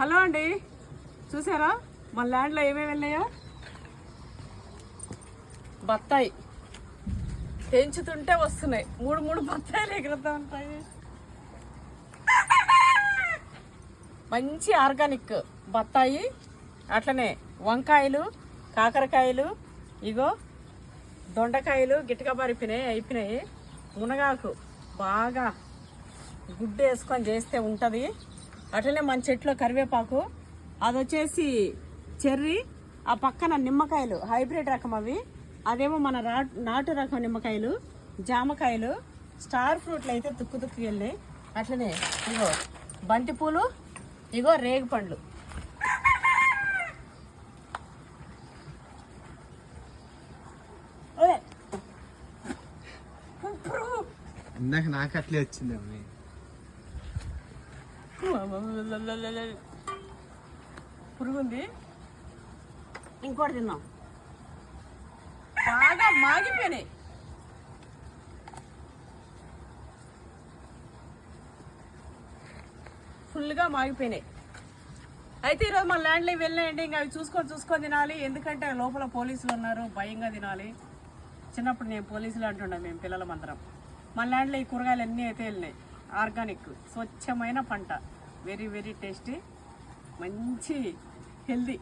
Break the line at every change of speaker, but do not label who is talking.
Hello అండి. చూసారా? మన ల్యాండ్లో ఏమేమి వెళ్ళాయో? బత్తాయి. పెంచుతుంటే వస్తున్నాయి. మూడు మూడు బత్తాయిలు ఎగురుతూ ఉంటాయి. మంచి ఆర్గానిక్ బత్తాయి. అట్లనే వంకాయలు కాకరకాయలు ఇగో దొండకాయలు గిట్టగా పరిపినాయి అయిపోయినాయి. మునగాకు బాగా గుడ్డు వేసుకొని చేస్తే ఉంటుంది. అట్లనే మన చెట్లో కరివేపాకు అది వచ్చేసి చెర్రీ ఆ పక్కన నిమ్మకాయలు హైబ్రిడ్ రకం అవి. అదేమో మన రా- నాటు రకం నిమ్మకాయలు జామకాయలు స్టార్ ఫ్రూట్లు అయితే తుక్కు తుక్కు వెళ్ళాయి అట్లనే ఇగో బంతిపూలు ఇగో రేగు పండ్లు.
ఇందాక నాకు అట్లే వచ్చింది
పురుగుంది? ఇంకోటి తిన్నాం. బాగా మాగిపోయినాయి. ఫుల్గా మాగిపోయినాయి. అయితే ఈరోజు మన ల్యాండ్లో వెళ్ళినాయండి ఇంకా అవి చూసుకొని చూసుకొని తినాలి. ఎందుకంటే లోపల పోలీసులు ఉన్నారు భయంగా తినాలి. చిన్నప్పుడు నేను పోలీసులు అంటుండే మేము పిల్లలం అందరం మన ల్యాండ్లో ఈ కూరగాయలు అన్నీ అయితే వెళ్ళినాయి. ఆర్గానిక్ స్వచ్ఛమైన పంట. వెరీ వెరీ టేస్టీ మంచి హెల్దీ